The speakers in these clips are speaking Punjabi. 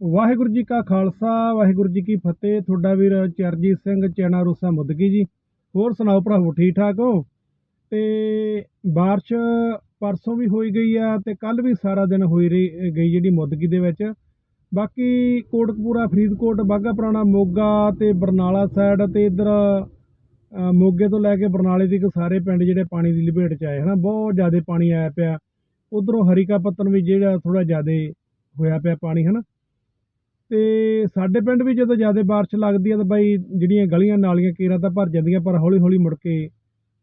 ਵਾਹਿਗੁਰੂ ਜੀ ਕਾ ਖਾਲਸਾ, ਵਾਹਿਗੁਰੂ ਜੀ ਕੀ ਫਤਿਹ। ਤੁਹਾਡਾ ਵੀਰ ਚਰਜੀਤ ਸਿੰਘ, ਚੈਨਾ ਰੂਸਾ ਮੁੱਦਕੀ ਜੀ। ਹੋਰ ਸੁਣਾਓ ਭਰਾਵੋ, ਠੀਕ ਠਾਕ ਹੋ? ਤੇ ਬਾਰਿਸ਼ ਪਰਸੋਂ ਵੀ ਹੋਈ ਗਈ ਆ ਤੇ ਕੱਲ ਵੀ ਸਾਰਾ ਦਿਨ ਹੋਈ ਰਹੀ ਗਈ ਜਿਹੜੀ ਮੁੱਦਕੀ ਦੇ ਵਿੱਚ। ਬਾਕੀ ਕੋਟਕਪੂਰਾ, ਫਰੀਦਕੋਟ ਬਾਗਾ ਪੁਰਾਣਾ ਮੋਗਾ ਤੇ ਬਰਨਾਲਾ ਸਾਈਡ ਤੇ ਇਧਰ ਮੋਗੇ ਤੋਂ ਲੈ ਕੇ ਬਰਨਾਲੇ ਤੱਕ ਸਾਰੇ ਪਿੰਡ ਜਿਹੜੇ ਪਾਣੀ ਦੀ ਲਪੇਟ ਚ ਆਏ, ਹਨਾ, ਬਹੁਤ ਜ਼ਿਆਦਾ ਪਾਣੀ ਆਇਆ ਪਿਆ। ਉਧਰੋਂ ਹਰੀਕਾ ਪੱਤਨ ਵੀ ਜਿਹੜਾ ਥੋੜਾ ਜ਼ਿਆਦਾ ਹੋਇਆ ਪਿਆ ਪਾਣੀ, ਹਨਾ। ਅਤੇ ਸਾਡੇ ਪਿੰਡ ਵੀ ਜਦੋਂ ਜ਼ਿਆਦਾ ਬਾਰਿਸ਼ ਲੱਗਦੀ ਆ ਤਾਂ ਬਾਈ ਜਿਹੜੀਆਂ ਗਲੀਆਂ ਨਾਲੀਆਂ ਕੇਰਾਂ ਤਾਂ ਭਰ ਜਾਂਦੀਆਂ, ਪਰ ਹੌਲੀ ਹੌਲੀ ਮੁੜ ਕੇ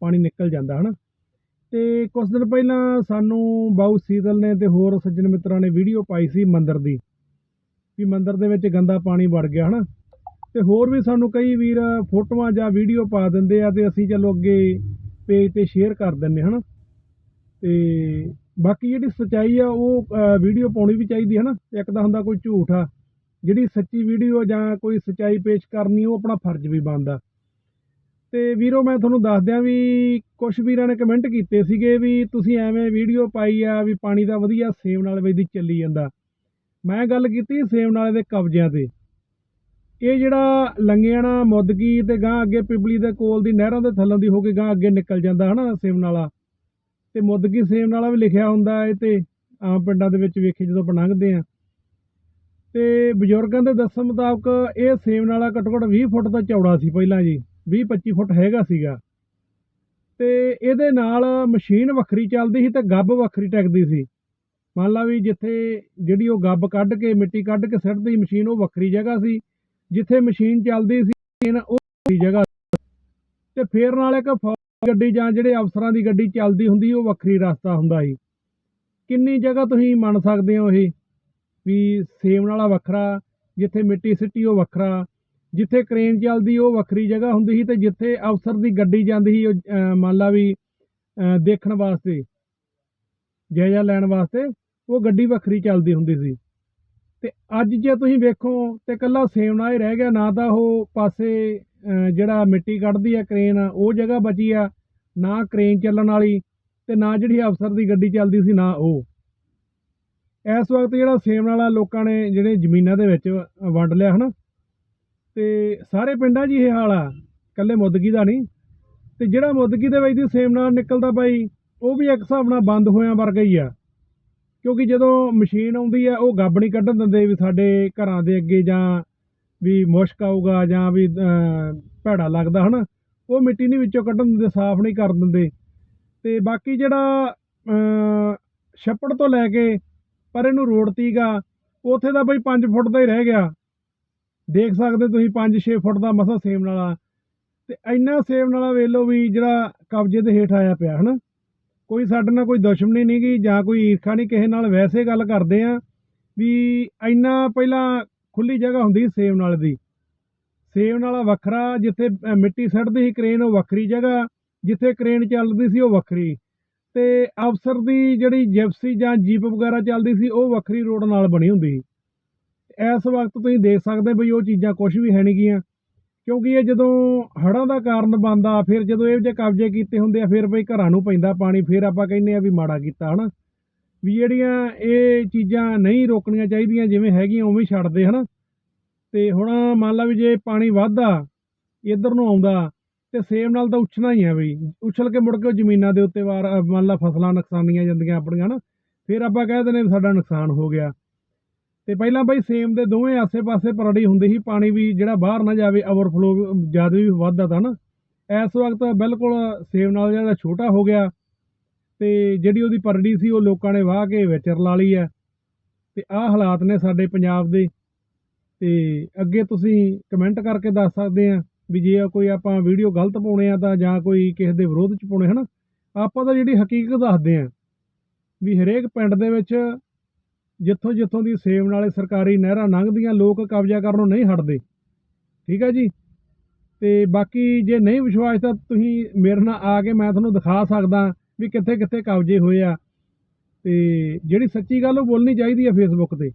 ਪਾਣੀ ਨਿਕਲ ਜਾਂਦਾ ਹੈ ਨਾ ਅਤੇ ਕੁਛ ਦਿਨ ਪਹਿਲਾਂ ਸਾਨੂੰ ਬਾਊ ਸੀਤਲ ਨੇ ਅਤੇ ਹੋਰ ਸੱਜਣ ਮਿੱਤਰਾਂ ਨੇ ਵੀਡੀਓ ਪਾਈ ਸੀ ਮੰਦਰ ਦੀ, ਵੀ ਮੰਦਰ ਦੇ ਵਿੱਚ ਗੰਦਾ ਪਾਣੀ ਵੜ ਗਿਆ ਹੈ ਨਾ ਅਤੇ ਹੋਰ ਵੀ ਸਾਨੂੰ ਕਈ ਵੀਰ ਫੋਟੋਆਂ ਜਾਂ ਵੀਡੀਓ ਪਾ ਦਿੰਦੇ ਆ ਅਤੇ ਅਸੀਂ ਚਲੋ ਅੱਗੇ ਪੇਜ ਤੇ ਸ਼ੇਅਰ ਕਰ ਦਿੰਦੇ ਹੈ ਨਾ ਅਤੇ ਬਾਕੀ ਜਿਹੜੀ ਸੱਚਾਈ ਆ ਉਹ ਵੀਡੀਓ ਪਾਉਣੀ ਵੀ ਚਾਹੀਦੀ ਹੈ ਨਾ ਇੱਕ ਤਾਂ ਹੁੰਦਾ ਕੋਈ ਝੂਠ ਆ ਜਿਹੜੀ ਸੱਚੀ ਵੀਡੀਓ ਜਾਂ ਕੋਈ ਸਚਾਈ ਪੇਸ਼ ਕਰਨੀ, ਉਹ ਆਪਣਾ ਫਰਜ਼ ਵੀ ਬਣਦਾ। ਤੇ ਵੀਰੋ, ਮੈਂ ਤੁਹਾਨੂੰ ਦੱਸ ਦਿਆਂ ਵੀ ਕੁਝ ਵੀਰਾਂ ਨੇ ਕਮੈਂਟ ਕੀਤੇ ਸੀਗੇ ਵੀ ਤੁਸੀਂ ਐਵੇਂ ਵੀਡੀਓ ਪਾਈ ਆ ਵੀ ਪਾਣੀ ਦਾ ਵਧੀਆ ਸੇਮ ਨਾਲ ਵੇਦੀ ਚੱਲੀ ਜਾਂਦਾ। ਮੈਂ ਗੱਲ ਕੀਤੀ ਸੇਮ ਨਾਲੇ ਦੇ ਕਬਜ਼ਿਆਂ ਤੇ। ਇਹ ਜਿਹੜਾ ਲੰਗਿਆਣਾ ਮੁੱਦਕੀ ਤੇ ਗਾਂ ਅੱਗੇ ਪਿਬਲੀ ਦੇ ਕੋਲ ਦੀ ਨਹਿਰਾਂ ਦੇ ਥੱਲੋਂ ਦੀ ਹੋ ਕੇ ਗਾਂ ਅੱਗੇ ਨਿਕਲ ਜਾਂਦਾ ਹਨਾ ਸੇਮ ਨਾਲਾ ਤੇ ਮੁੱਦਗੀ ਸੇਮ ਨਾਲਾ ਵੀ ਲਿਖਿਆ ਹੁੰਦਾ ਇਹ ਤੇ ਆਮ ਪਿੰਡਾਂ ਦੇ ਵਿੱਚ ਵੇਖੇ ਜਦੋਂ ਆਪਾਂ ਲੰਘਦੇ ਆ। ਤੇ ਬਜ਼ੁਰਗਾਂ ਦੇ ਦੱਸਣ ਮੁਤਾਬਕ ਇਹ ਸੇਮ ਨਾਲਾ ਘੱਟੋ ਘੱਟ 20 ਫੁੱਟ ਦਾ ਚੌੜਾ ਸੀ ਪਹਿਲਾਂ ਜੀ 20 25 ਫੁੱਟ ਹੈਗਾ ਸੀਗਾ। ਤੇ ਇਹਦੇ ਨਾਲ ਮਸ਼ੀਨ ਵੱਖਰੀ ਚੱਲਦੀ ਸੀ ਤੇ ਗੱਬ ਵੱਖਰੀ ਟਿਕਦੀ ਸੀ। ਮੰਨ ਲਾ ਵੀ ਜਿੱਥੇ ਜਿਹੜੀ ਉਹ ਗੱਬ ਕੱਢ ਕੇ, ਮਿੱਟੀ ਕੱਢ ਕੇ ਸਿੱਟਦੀ, ਮਸ਼ੀਨ ਉਹ ਵੱਖਰੀ ਜਗ੍ਹਾ ਸੀ। ਜਿੱਥੇ ਮਸ਼ੀਨ ਚੱਲਦੀ ਸੀ ਉਹ ਵੱਖਰੀ ਜਗ੍ਹਾ ਤੇ ਫੇਰ ਨਾਲ ਇੱਕ ਫੌਜ ਗੱਡੀ ਜਾਂ ਜਿਹੜੇ ਅਫਸਰਾਂ ਦੀ ਗੱਡੀ ਚੱਲਦੀ ਹੁੰਦੀ, ਉਹ ਵੱਖਰੀ ਰਸਤਾ ਹੁੰਦਾ ਸੀ। ਕਿੰਨੀ ਜਗ੍ਹਾ ਤੁਸੀਂ ਮੰਨ ਸਕਦੇ ਹੋ ਇਹ? ਵੀ ਸੇਮ ਵਾਲਾ ਵੱਖਰਾ, ਜਿੱਥੇ ਮਿੱਟੀ ਸਿੱਟੀ ਉਹ ਵੱਖਰਾ, ਜਿੱਥੇ ਕ੍ਰੇਨ ਚੱਲਦੀ ਉਹ ਵੱਖਰੀ ਜਗ੍ਹਾ ਹੁੰਦੀ ਸੀ ਤੇ ਜਿੱਥੇ ਅਫਸਰ ਦੀ ਗੱਡੀ ਜਾਂਦੀ ਸੀ ਉਹ ਮੰਨ ਲਾ ਵੀ ਦੇਖਣ ਵਾਸਤੇ ਜਾਇਜ਼ਾ ਲੈਣ ਵਾਸਤੇ, ਉਹ ਗੱਡੀ ਵੱਖਰੀ ਚੱਲਦੀ ਹੁੰਦੀ ਸੀ। ਤੇ ਅੱਜ ਜੇ ਤੁਸੀਂ ਵੇਖੋ ਤੇ ਕੱਲਾ ਸੇਵਨਾ ਹੀ ਰਹਿ ਗਿਆ, ਨਾ ਤਾਂ ਉਹ ਪਾਸੇ ਜਿਹੜਾ ਮਿੱਟੀ ਕੱਢਦੀ ਆ ਕ੍ਰੇਨ, ਉਹ ਜਗ੍ਹਾ ਬਚੀ ਆ, ਨਾ ਕ੍ਰੇਨ ਚੱਲਣ ਵਾਲੀ ਤੇ ਨਾ ਜਿਹੜੀ ਅਫਸਰ ਦੀ ਗੱਡੀ ਚੱਲਦੀ ਸੀ ਨਾ ਉਹ। ਇਸ ਵਕਤ ਜਿਹੜਾ ਸੇਮ ਵਾਲਾ ਲੋਕਾਂ ਨੇ ਜਿਹੜੇ ਜ਼ਮੀਨਾਂ ਦੇ ਵਿੱਚ ਵੰਡ ਲਿਆ ਹਨਾ, ਤੇ ਸਾਰੇ ਪਿੰਡਾਂ 'ਚ ਇਹ ਹਾਲ ਆ ਕੱਲੇ ਮੁੱਦਗੀ ਦਾ ਨਹੀਂ, ਤੇ ਜਿਹੜਾ ਮੁੱਦਗੀ ਦੇ ਵਿੱਚ ਦੀ ਸੇਮ ਨਾਲ ਨਿਕਲਦਾ ਬਾਈ, ਉਹ ਵੀ ਇੱਕ ਹਿਸਾਬ ਨਾਲ ਬੰਦ ਹੋਇਆਂ ਵਰਗਾ ਹੀ ਆ, ਕਿਉਂਕਿ ਜਦੋਂ ਮਸ਼ੀਨ ਆਉਂਦੀ ਆ, ਉਹ ਗੱਬ ਨਹੀਂ ਕੱਢਣ ਦਿੰਦੇ ਵੀ ਸਾਡੇ ਘਰਾਂ ਦੇ ਅੱਗੇ ਜਾਂ ਵੀ ਮੁਸ਼ਕ ਆਊਗਾ ਜਾਂ ਵੀ ਭੈੜਾ ਲੱਗਦਾ ਹਨਾ, ਉਹ ਮਿੱਟੀ ਨਹੀਂ ਵਿੱਚੋਂ ਕੱਢਣ ਦਿੰਦੇ, ਸਾਫ਼ ਨਹੀਂ ਕਰ ਦਿੰਦੇ, ਤੇ ਬਾਕੀ ਜਿਹੜਾ ਛੱਪੜ ਤੋਂ ਲੈ ਕੇ ਪਰ ਇਹਨੂੰ ਰੋਡ ਤੀਗਾ ਉੱਥੇ ਦਾ ਬਈ 5 ਫੁੱਟ ਦਾ ਹੀ ਰਹਿ ਗਿਆ। ਦੇਖ ਸਕਦੇ ਤੁਸੀਂ 5-6 ਫੁੱਟ ਦਾ ਮਸਾ ਸੇਮ ਨਾਲਾ। ਤੇ ਇੰਨਾ ਸੇਮ ਨਾਲਾ ਵੇਖ ਲਓ ਵੀ ਜਿਹੜਾ ਕਬਜ਼ੇ ਦੇ ਹੇਠ ਆਇਆ ਪਿਆ, ਹਨਾ? ਕੋਈ ਸਾਡੇ ਨਾਲ ਕੋਈ ਦੁਸ਼ਮਣੀ ਨਹੀਂ ਗਈ ਜਾਂ ਕੋਈ ਈਰਖਾ ਨਹੀਂ ਕਿਸੇ ਨਾਲ ਵੈਸੇ ਗੱਲ ਕਰਦੇ ਆ ਵੀ ਇੰਨਾ ਪਹਿਲਾਂ ਖੁੱਲੀ ਜਗ੍ਹਾ ਹੁੰਦੀ ਸੇਮ ਨਾਲੇ ਦੀ। ਸੇਮ ਨਾਲਾ ਵੱਖਰਾ, ਜਿੱਥੇ ਮਿੱਟੀ ਸੱਟਦੀ ਸੀ ਕ੍ਰੇਨ, ਉਹ ਵੱਖਰੀ ਜਗ੍ਹਾ। ਜਿੱਥੇ ਕ੍ਰੇਨ ਚੱਲਦੀ ਸੀ, ਉਹ ਵੱਖਰੀ। ਤੇ ਅਫਸਰ ਦੀ ਜਿਹੜੀ ਜਿਪਸੀ ਜਾਂ ਜੀਪ ਵਗੈਰਾ ਚੱਲਦੀ ਸੀ, ਉਹ ਵੱਖਰੀ ਰੋਡ ਨਾਲ ਬਣੀ ਹੁੰਦੀ ਸੀ। ਇਸ ਵਕਤ ਤੁਸੀਂ ਦੇਖ ਸਕਦੇ ਬਈ ਉਹ ਚੀਜ਼ਾਂ ਕੁਝ ਵੀ ਹੈ ਨਹੀਂ ਗੀਆਂ। ਕਿਉਂਕਿ ਇਹ ਜਦੋਂ ਹੜ੍ਹਾਂ ਦਾ ਕਾਰਨ ਬਣਦਾ, ਫਿਰ ਜਦੋਂ ਇਹ ਜੇ ਕਬਜ਼ੇ ਕੀਤੇ ਹੁੰਦੇ ਆ, ਫਿਰ ਬਈ ਘਰਾਂ ਨੂੰ ਪੈਂਦਾ ਪਾਣੀ, ਫਿਰ ਆਪਾਂ ਕਹਿੰਦੇ ਆ ਵੀ ਮਾੜਾ ਕੀਤਾ, ਹਨਾ। ਵੀ ਜਿਹੜੀਆਂ ਇਹ ਚੀਜ਼ਾਂ ਨਹੀਂ ਰੋਕਣੀਆਂ ਚਾਹੀਦੀਆਂ, ਜਿਵੇਂ ਹੈਗੀਆਂ, ਉਵੇਂ ਛੱਡਦੇ, ਹਨਾ। ਤੇ ਹੁਣ ਮੰਨ ਲਾ ਵੀ ਜੇ ਪਾਣੀ ਵੱਧਦਾ, ਇੱਧਰ ਨੂੰ ਆਉਂਦਾ ਤੇ ਸੇਮ ਨਾਲ ਤਾਂ ਉੱਛਣਾ ਹੀ ਹੈ ਬਈ। ਉਛਲ ਕੇ ਮੁੜ ਕੇ ਜ਼ਮੀਨਾਂ ਦੇ ਉੱਤੇ ਵਾਰ ਮੰਨ ਲਾ ਫਸਲਾਂ ਨੁਕਸਾਨੀਆਂ ਜਾਂਦੀਆਂ ਆਪਣੀਆਂ, ਹਨਾ? ਫਿਰ ਆਪਾਂ ਕਹਿ ਦਿੰਦੇ ਸਾਡਾ ਨੁਕਸਾਨ ਹੋ ਗਿਆ। ਤੇ ਪਹਿਲਾਂ ਬਈ ਸੇਮ ਦੇ ਦੋਵੇਂ ਆਸੇ-ਪਾਸੇ ਪਰੜੀ ਹੁੰਦੀ ਸੀ, ਪਾਣੀ ਵੀ ਜਿਹੜਾ ਬਾਹਰ ਨਾ ਜਾਵੇ ਓਵਰਫਲੋ ਜ਼ਿਆਦਾ ਵੀ ਵੱਧਦਾ ਤਾਂ ਨਾ ਇਸ ਵਕਤ ਬਿਲਕੁਲ ਸੇਮ ਨਾਲ ਜਿਹੜਾ ਛੋਟਾ ਹੋ ਗਿਆ। ਤੇ ਜਿਹੜੀ ਉਹਦੀ ਪਰੜੀ ਸੀ, ਉਹ ਲੋਕਾਂ ਨੇ ਵਾਹ ਕੇ ਵਿਚਰ ਲਾ ਲਈ ਹੈ। ਤੇ ਆਹ ਹਾਲਾਤ ਨੇ ਸਾਡੇ ਪੰਜਾਬ ਦੇ। ਤੇ ਅੱਗੇ ਤੁਸੀਂ ਕਮੈਂਟ ਕਰਕੇ ਦੱਸ ਸਕਦੇ ਆ ਵੀ ਜੇ ਕੋਈ ਆਪਾਂ ਵੀਡੀਓ ਗਲਤ ਪਾਉਣੇ ਆ ਤਾਂ ਜਾਂ ਕੋਈ ਕਿਸੇ ਦੇ ਵਿਰੋਧ ਚ ਪਾਉਣੇ, ਹਨਾ? ਆਪਾਂ ਤਾਂ ਜਿਹੜੀ ਹਕੀਕਤ ਦੱਸਦੇ ਆ ਵੀ ਹਰੇਕ ਪਿੰਡ ਦੇ ਵਿੱਚ ਜਿੱਥੋਂ ਜਿੱਥੋਂ ਦੀ ਸੇਮ ਨਾਲੇ ਸਰਕਾਰੀ ਨਹਿਰਾਂ ਲੰਘਦੀਆਂ, ਲੋਕ ਕਬਜ਼ਾ ਕਰਨੋਂ ਨਹੀਂ ਹਟਦੇ। ਠੀਕ ਹੈ ਜੀ? ਤੇ ਬਾਕੀ ਜੇ ਨਹੀਂ ਵਿਸ਼ਵਾਸ ਤਾਂ ਤੁਸੀਂ ਮੇਰੇ ਨਾਲ ਆ ਕੇ ਮੈਂ ਤੁਹਾਨੂੰ ਦਿਖਾ ਸਕਦਾ ਵੀ ਕਿੱਥੇ ਕਿੱਥੇ ਕਬਜ਼ੇ ਹੋਏ ਆ। ਤੇ ਜਿਹੜੀ ਸੱਚੀ ਗੱਲ ਉਹ ਬੋਲਣੀ ਚਾਹੀਦੀ ਹੈ ਫੇਸਬੁੱਕ ਤੇ।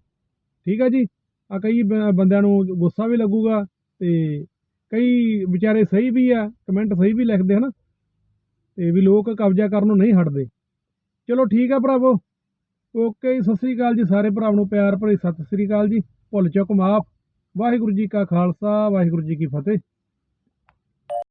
ਠੀਕ ਹੈ ਜੀ? ਆ ਕਈ ਬੰਦਿਆਂ ਨੂੰ ਗੁੱਸਾ ਵੀ ਲੱਗੂਗਾ ਤੇ ਕਈ ਵਿਚਾਰੇ ਸਹੀ ਵੀ ਆ, ਕਮੈਂਟ ਸਹੀ ਵੀ ਲਿਖਦੇ ਹਨਾ, ਤੇ ਵੀ ਲੋਕ ਕਬਜ਼ਾ ਕਰਨ ਨੂੰ ਨਹੀਂ ਹਟਦੇ। ਚਲੋ ਠੀਕ ਆ ਭਰਾਵੋ। ਓਕੇ ਸਤਿ ਸ੍ਰੀ ਅਕਾਲ ਜੀ ਸਾਰੇ ਭਰਾਵਾਂ ਨੂੰ, ਪਿਆਰ ਭਰੀ ਸਤਿ ਸ੍ਰੀ ਅਕਾਲ ਜੀ। ਭੁੱਲ ਚੁੱਕ ਮਾਫ। ਵਾਹਿਗੁਰੂ ਜੀ ਕਾ ਖਾਲਸਾ, ਵਾਹਿਗੁਰੂ ਜੀ ਕੀ ਫਤਿਹ।